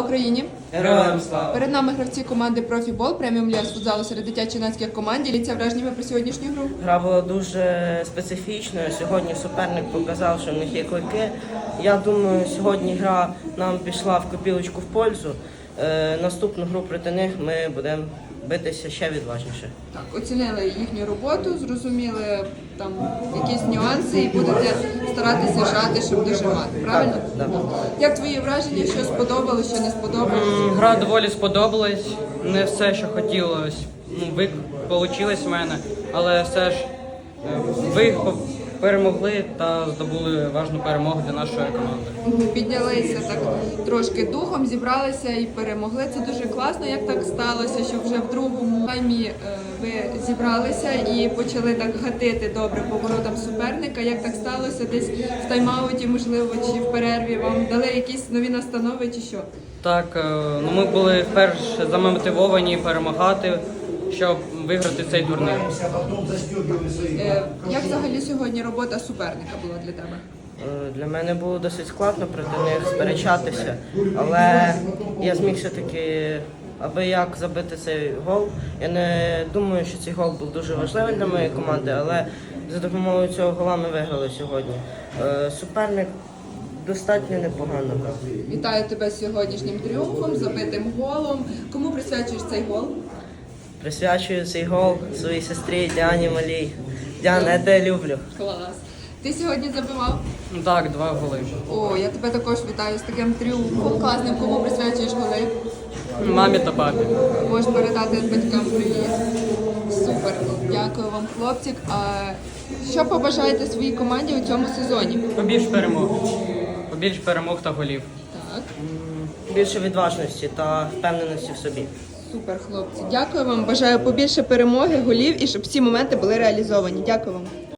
Україні Героям слава! перед нами гравці команди Профібол преміум ліс футзалу серед дитячо-юнацьких команд. Діліться враженнями про сьогоднішню гру. Гра була дуже специфічною. Сьогодні суперник показав, що в них є клики. Я думаю, сьогодні гра нам пішла в копілочку в пользу. Е, наступну гру проти них ми будемо битися ще відважніше. Так, оцінили їхню роботу, зрозуміли там якісь нюанси і будете старатися жати, щоб доживати. Правильно? Так, так. Як твої враження, що сподобалось, що не сподобалось? М, Гра доволі сподобалась. Не все, що хотілося, ну, ви вийшло в мене, але все ж е, ви перемогли та здобули важну перемогу для нашої команди. Піднялися так трошки духом, зібралися і перемогли. Це дуже класно. Як так сталося, що вже в другому таймі е, ви зібралися і почали так гатити добре по воротам суперника. Як так сталося? Десь в тайм-ауті, можливо, чи в перерві вам дали якісь нові настанови, чи що? Так, е, ну ми були вперше замотивовані перемагати, щоб виграти цей турнір. Е, Як взагалі сьогодні робота суперника була для тебе? Е, Для мене було досить складно проти них сперечатися, але я зміг все-таки аби як забити цей гол. Я не думаю, що цей гол був дуже важливий для моєї команди, але за допомогою цього гола ми виграли сьогодні. Е, Суперник достатньо непогано грав. Вітаю тебе з сьогоднішнім тріумфом, забитим голом. Кому присвячуєш цей гол? Присвячую цей гол своїй сестрі Діані Малій. Діана, я тебе люблю. Клас. Ти сьогодні забивав? Так, два голи. О, я тебе також вітаю з таким тріумфом класним. Кому присвячуєш голи? Мамі та папі. Можеш передати батькам привіт. Супер. Дякую вам, хлопці. А що побажаєте своїй команді у цьому сезоні? Побільш перемог. Побільш перемог та голів. Так, Більше відважності та впевненості в собі. Супер, хлопці. Дякую вам. Бажаю побільше перемоги, голів і щоб всі моменти були реалізовані. Дякую вам.